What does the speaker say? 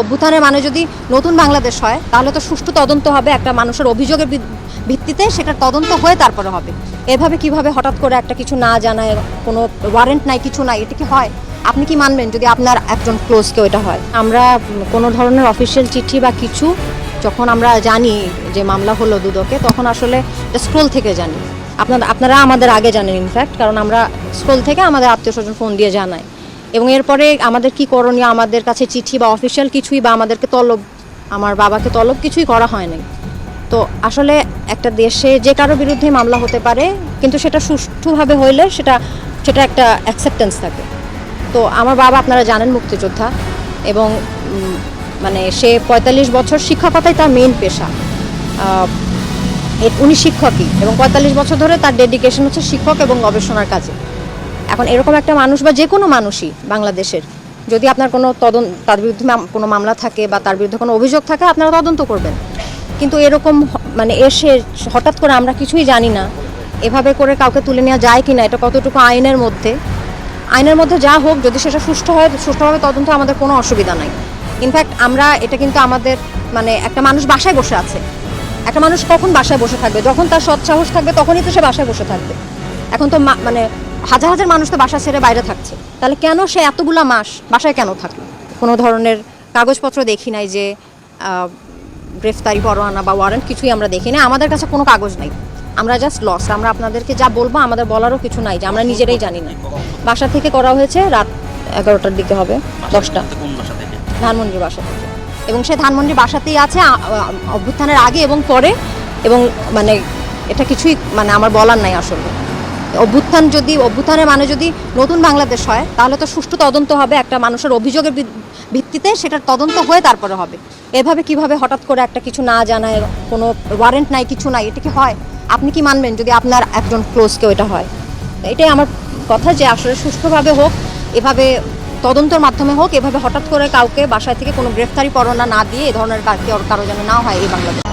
অভ্যুত্থানের মানে যদি নতুন বাংলাদেশ হয়, তাহলে তো সুষ্ঠু তদন্ত হবে, একটা মানুষের অভিযোগের ভিত্তিতে সেটার তদন্ত হয়ে তারপরে হবে। এভাবে কীভাবে হঠাৎ করে একটা কিছু না জানায়, কোনো ওয়ারেন্ট নাই, কিছু নাই, এটা কি হয়? আপনি কি মানবেন যদি আপনার একজন ক্লোজ কেউ এটা হয়? আমরা কোনো ধরনের অফিসিয়াল চিঠি বা কিছু যখন আমরা জানি যে মামলা হলো দুদকে, তখন আসলে স্ক্রোল থেকে জানি। আপনার, আপনারা আমাদের আগে জানেন ইনফ্যাক্ট কারণ আমরা স্ক্রোল থেকে আমাদের আত্মীয় স্বজন ফোন দিয়ে জানাই। এবং এরপরে আমাদের কি করণীয়? আমাদের কাছে চিঠি বা অফিসিয়াল কিছুই বা আমাদেরকে তলব আমার বাবাকে তলব কিছুই করা হয় নাই তো আসলে একটা দেশে যে কারও বিরুদ্ধে মামলা হতে পারে, কিন্তু সেটা সুষ্ঠুভাবে হইলে সেটা সেটা একটা অ্যাকসেপ্টেন্স থাকে। তো আমার বাবা আপনারা জানেন মুক্তিযোদ্ধা এবং মানে সে পঁয়তাল্লিশ বছর শিক্ষকতাই তার মেইন পেশা। উনি শিক্ষকই এবং পঁয়তাল্লিশ বছর ধরে তার ডেডিকেশন হচ্ছে শিক্ষক এবং গবেষণার কাজে। এখন এরকম একটা মানুষ বা যে কোনো মানুষই বাংলাদেশের, যদি আপনার কোনো তদন্ত তার বিরুদ্ধে কোনো মামলা থাকে বা তার বিরুদ্ধে কোনো অভিযোগ থাকে, আপনারা তদন্ত করবেন। কিন্তু এরকম মানে এসে হঠাৎ করে আমরা কিছুই জানি না, এভাবে করে কাউকে তুলে নেওয়া যায় কি না এটা কতটুকু আইনের মধ্যে? আইনের মধ্যে যা হোক, যদি সেটা সুষ্ঠু হয়, সুষ্ঠুভাবে তদন্ত আমাদের কোনো অসুবিধা নাই। ইনফ্যাক্ট আমরা এটা কিন্তু আমাদের মানে একটা মানুষ বাসায় বসে আছে। একটা মানুষ কখন বাসায় বসে থাকবে? যখন তার সৎ সাহস থাকবে, তখনই তো সে বাসায় বসে থাকবে। এখন তো মানে হাজার হাজার মানুষ তো বাসা ছেড়ে বাইরে থাকছে। তাহলে কেন সে এতগুলা মাস বাসায় কেন থাকল? কোনো ধরনের কাগজপত্র দেখি নাই যে গ্রেফতারি, পরোয়ানা বা ওয়ারেন্ট কিছুই আমরা দেখি না আমাদের কাছে কোনো কাগজ নাই। আমরা জাস্ট লস আমরা আপনাদেরকে যা বলব, আমাদের বলারও কিছু নাই যে আমরা নিজেরাই জানি না। বাসা থেকে করা হয়েছে রাত এগারোটার দিকে হবে, দশটা। ধানমন্ডির বাসা থেকে। এবং সে ধানমন্ডির বাসাতেই আছে অভ্যুত্থানের আগে এবং পরে। এবং মানে এটা কিছুই মানে আমার বলার নাই আসলে। অভ্যুত্থান যদি, অভ্যুত্থানের মানে যদি নতুন বাংলাদেশ হয়, তাহলে তো সুষ্ঠু তদন্ত হবে, একটা মানুষের অভিযোগের ভিত্তিতে সেটার তদন্ত হয়ে তারপরে হবে। এভাবে কীভাবে হঠাৎ করে একটা কিছু না জানায়, কোনো ওয়ারেন্ট নাই, কিছু নাই, এটা কি হয়? আপনি কি মানবেন যদি আপনার একজন ক্লোজ কেউ এটা হয়? এটাই আমার কথা যে আসলে সুষ্ঠুভাবে হোক, এভাবে তদন্তর মাধ্যমে হোক, এভাবে হঠাৎ করে কাউকে বাসায় থেকে কোনো গ্রেফতারি পরোয়ানা না দিয়ে এ ধরনের কারও যেন না হয় এই বাংলাদেশ।